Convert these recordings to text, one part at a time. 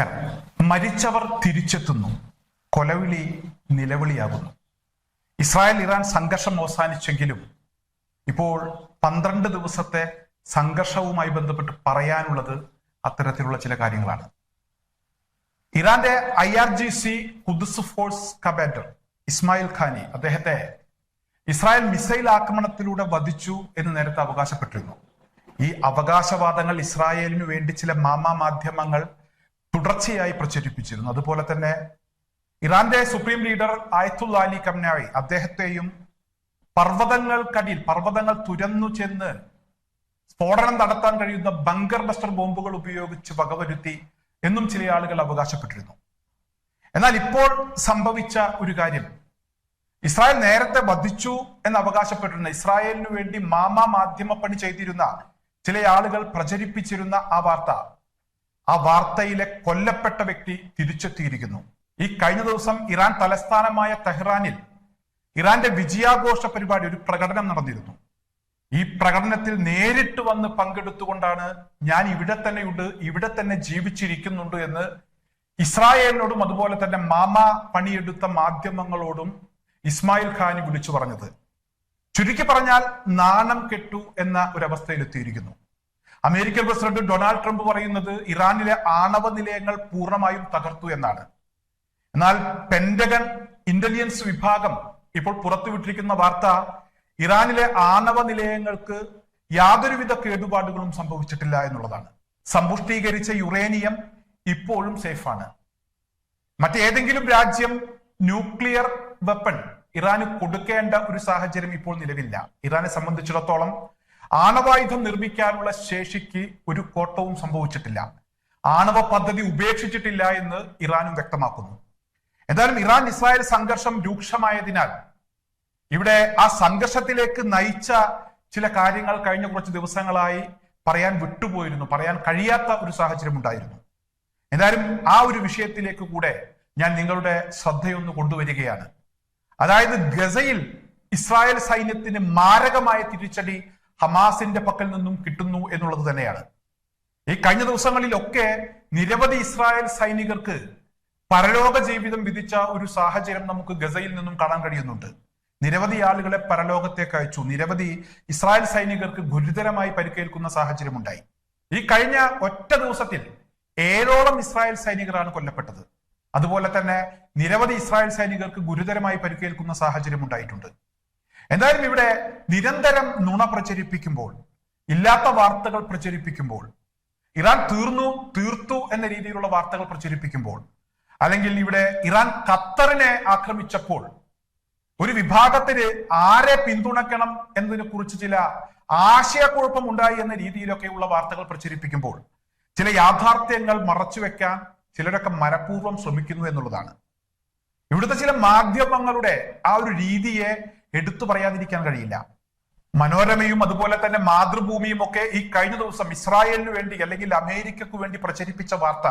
നമസ്കാരം മരിച്ചവർ തിരിച്ചെത്തുന്നു. കൊലവിളി നിലവിളിയാകുന്നു. ഇസ്രായേൽ ഇറാൻ സംഘർഷം അവസാനിച്ചെങ്കിലും ഇപ്പോൾ പന്ത്രണ്ട് ദിവസത്തെ സംഘർഷവുമായി ബന്ധപ്പെട്ട് പറയാനുള്ളത് അത്തരത്തിലുള്ള ചില കാര്യങ്ങളാണ്. ഇറാന്റെ I R G C Quds force commander Ismail Qaani അദ്ദേഹത്തെ ഇസ്രായേൽ മിസൈൽ ആക്രമണത്തിലൂടെ വധിച്ചു എന്ന് നേരത്തെ അവകാശപ്പെട്ടിരുന്നു. ഈ അവകാശവാദങ്ങൾ ഇസ്രായേലിനു വേണ്ടി ചില മാമാ മാധ്യമങ്ങൾ തുടർച്ചയായി പ്രചരിപ്പിച്ചിരുന്നു. അതുപോലെ തന്നെ ഇറാന്റെ സുപ്രീം ലീഡർ ആയത്തുൽ അലി കംനാവി അദ്ദേഹത്തെയും പർവതങ്ങൾക്കടിയിൽ പർവതങ്ങൾ തുരന്നു ചെന്ന് സ്ഫോടനം നടത്താൻ കഴിയുന്ന ബങ്കർ ബസ്റ്റർ ബോംബുകൾ ഉപയോഗിച്ച് വകവരുത്തി എന്നും ചില ആളുകൾ അവകാശപ്പെട്ടിരുന്നു. എന്നാൽ ഇപ്പോൾ സംഭവിച്ച ഒരു കാര്യം. ഇസ്രായേൽ നേരത്തെ വധിച്ചു എന്ന് അവകാശപ്പെട്ടിരുന്ന ഇസ്രായേലിനു വേണ്ടി മാമാ മാധ്യമ പണി ചെയ്തിരുന്ന ചില ആളുകൾ പ്രചരിപ്പിച്ചിരുന്ന ആ വാർത്ത ആ വാർത്തയിലെ കൊല്ലപ്പെട്ട വ്യക്തി തിരിച്ചെത്തിയിരിക്കുന്നു. ഈ കഴിഞ്ഞ ദിവസം ഇറാൻ തലസ്ഥാനമായ തെഹ്റാനിൽ ഇറാന്റെ വിജയാഘോഷ പരിപാടി ഒരു പ്രകടനം നടന്നിരുന്നു. ഈ പ്രകടനത്തിൽ നേരിട്ട് വന്ന് പങ്കെടുത്തുകൊണ്ടാണ് ഞാൻ ഇവിടെ തന്നെയുണ്ട് ഇവിടെ തന്നെ ജീവിച്ചിരിക്കുന്നുണ്ട് എന്ന് ഇസ്രായേലിനോടും അതുപോലെ തന്നെ മാമ പണിയെടുത്ത മാധ്യമങ്ങളോടും ഇസ്മായിൽ ഖാൻ വിളിച്ചു പറഞ്ഞത്. ചുരുക്കി പറഞ്ഞാൽ നാണം കെട്ടു എന്ന ഒരവസ്ഥയിലെത്തിയിരിക്കുന്നു. അമേരിക്കൻ പ്രസിഡന്റ് ഡൊണാൾഡ് ട്രംപ് പറയുന്നത് ഇറാനിലെ ആണവ നിലയങ്ങൾ പൂർണമായും തകർത്തു എന്നാണ്. എന്നാൽ പെന്റഗൺ ഇന്റലിജൻസ് വിഭാഗം ഇപ്പോൾ പുറത്തുവിട്ടിരിക്കുന്ന വാർത്ത ഇറാനിലെ ആണവ നിലയങ്ങൾക്ക് യാതൊരുവിധ കേടുപാടുകളും സംഭവിച്ചിട്ടില്ല എന്നുള്ളതാണ്. സമ്പുഷ്ടീകരിച്ച യുറേനിയം ഇപ്പോഴും സേഫാണ്. മറ്റേതെങ്കിലും രാജ്യം ന്യൂക്ലിയർ വെപ്പൺ ഇറാന് കൊടുക്കേണ്ട ഒരു സാഹചര്യം ഇപ്പോൾ നിലവില്ല ഇറാനെ സംബന്ധിച്ചിടത്തോളം ആണവായുധം നിർമ്മിക്കാനുള്ള ശേഷിക്ക് ഒരു കോട്ടവും സംഭവിച്ചിട്ടില്ല. ആണവ പദ്ധതി ഉപേക്ഷിച്ചിട്ടില്ല എന്ന് ഇറാനും വ്യക്തമാക്കുന്നു. എന്തായാലും ഇറാൻ ഇസ്രായേൽ സംഘർഷം രൂക്ഷമായതിനാൽ ഇവിടെ ആ സംഘർഷത്തിലേക്ക് നയിച്ച ചില കാര്യങ്ങൾ കഴിഞ്ഞ കുറച്ച് ദിവസങ്ങളായി പറയാൻ വിട്ടുപോയിരുന്നു. പറയാൻ കഴിയാത്ത ഒരു സാഹചര്യം ഉണ്ടായിരുന്നു. എന്തായാലും ആ ഒരു വിഷയത്തിലേക്ക് കൂടെ ഞാൻ നിങ്ങളുടെ ശ്രദ്ധയൊന്ന് കൊണ്ടുവരികയാണ്. അതായത് ഗസയിൽ ഇസ്രായേൽ സൈന്യത്തിന് മാരകമായ തിരിച്ചടി ഹമാസിന്റെ പക്കൽ നിന്നും കിട്ടുന്നു എന്നുള്ളത് തന്നെയാണ്. ഈ കഴിഞ്ഞ ദിവസങ്ങളിലൊക്കെ നിരവധി ഇസ്രായേൽ സൈനികർക്ക് പരലോക ജീവിതം വിധിച്ച ഒരു സാഹചര്യം നമുക്ക് ഗസയിൽ നിന്നും കാണാൻ കഴിയുന്നുണ്ട്. നിരവധി ആളുകളെ പരലോകത്തേക്ക് അയച്ചു. നിരവധി ഇസ്രായേൽ സൈനികർക്ക് ഗുരുതരമായി പരിക്കേൽക്കുന്ന സാഹചര്യം ഉണ്ടായി ഈ കഴിഞ്ഞ ഒറ്റ ദിവസത്തിൽ ഏഴോളം ഇസ്രായേൽ സൈനികരാണ് കൊല്ലപ്പെട്ടത്. അതുപോലെ തന്നെ നിരവധി ഇസ്രായേൽ സൈനികർക്ക് ഗുരുതരമായി പരിക്കേൽക്കുന്ന സാഹചര്യം ഉണ്ടായിട്ടുണ്ട്. എന്തായാലും ഇവിടെ നിരന്തരം നുണ പ്രചരിപ്പിക്കുമ്പോൾ ഇല്ലാത്ത വാർത്തകൾ പ്രചരിപ്പിക്കുമ്പോൾ ഇറാൻ തീർന്നു തീർത്തു എന്ന രീതിയിലുള്ള വാർത്തകൾ പ്രചരിപ്പിക്കുമ്പോൾ അല്ലെങ്കിൽ ഇവിടെ ഇറാൻ ഖത്തറിനെ ആക്രമിച്ചപ്പോൾ ഒരു വിഭാഗത്തിന് ആരെ പിന്തുണക്കണം എന്നതിനെ കുറിച്ച് ചില ആശയക്കുഴപ്പം ഉണ്ടായി എന്ന രീതിയിലൊക്കെയുള്ള വാർത്തകൾ പ്രചരിപ്പിക്കുമ്പോൾ ചില യാഥാർത്ഥ്യങ്ങൾ മറച്ചുവെക്കാൻ ചിലരൊക്കെ മനഃപൂർവം ശ്രമിക്കുന്നു എന്നുള്ളതാണ്. ഇവിടുത്തെ ചില മാധ്യമങ്ങളുടെ ആ ഒരു രീതിയെ എടുത്തു പറയാതിരിക്കാൻ കഴിയില്ല. മനോരമയും അതുപോലെ തന്നെ മാതൃഭൂമിയും ഒക്കെ ഈ കഴിഞ്ഞ ദിവസം ഇസ്രായേലിന് വേണ്ടി അല്ലെങ്കിൽ അമേരിക്കക്ക് വേണ്ടി പ്രചരിപ്പിച്ച വാർത്ത.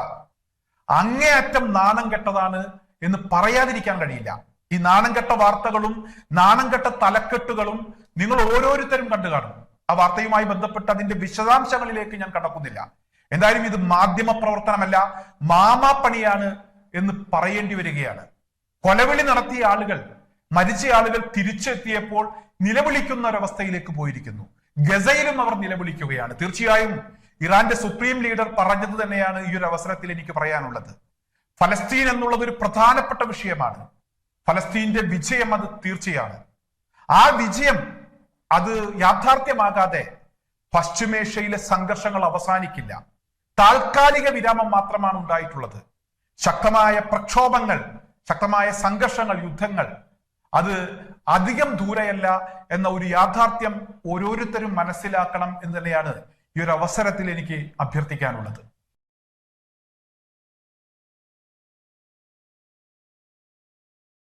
അങ്ങേയറ്റം നാണം കെട്ടതാണ് എന്ന് പറയാതിരിക്കാൻ കഴിയില്ല. ഈ നാണം കെട്ട വാർത്തകളും നാണം കെട്ട തലക്കെട്ടുകളും നിങ്ങൾ ഓരോരുത്തരും കണ്ടു കാണും. ആ വാർത്തയുമായി ബന്ധപ്പെട്ട് അതിന്റെ വിശദാംശങ്ങളിലേക്ക് ഞാൻ കടക്കുന്നില്ല. എന്തായാലും ഇത് മാധ്യമ പ്രവർത്തനമല്ല മാമാപ്പണിയാണ് എന്ന് പറയേണ്ടി വരികയാണ്. കൊലവിളി നടത്തിയ ആളുകൾ മരിച്ച ആളുകൾ തിരിച്ചെത്തിയപ്പോൾ നിലവിളിക്കുന്ന ഒരവസ്ഥയിലേക്ക് പോയിരിക്കുന്നു. ഗസയിലും അവർ നിലവിളിക്കുകയാണ്. തീർച്ചയായും ഇറാന്റെ സുപ്രീം ലീഡർ പറഞ്ഞത് തന്നെയാണ് ഈ ഒരു അവസരത്തിൽ എനിക്ക് പറയാനുള്ളത്. ഫലസ്തീൻ എന്നുള്ളത് ഒരു പ്രധാനപ്പെട്ട വിഷയമാണ്. ഫലസ്തീന്റെ വിജയം അത് തീർച്ചയാണ്. ആ വിജയം അത് യാഥാർത്ഥ്യമാകാതെ പശ്ചിമേഷ്യയിലെ സംഘർഷങ്ങൾ അവസാനിക്കില്ല. താൽക്കാലിക വിരാമം മാത്രമാണ് ഉണ്ടായിട്ടുള്ളത്. ശക്തമായ പ്രക്ഷോഭങ്ങൾ ശക്തമായ സംഘർഷങ്ങൾ യുദ്ധങ്ങൾ അത് അധികം ദൂരെയല്ല എന്ന ഒരു യാഥാർത്ഥ്യം ഓരോരുത്തരും മനസ്സിലാക്കണം എന്ന് തന്നെയാണ് ഈ ഒരു അവസരത്തിൽ എനിക്ക് അഭ്യർത്ഥിക്കാനുള്ളത്.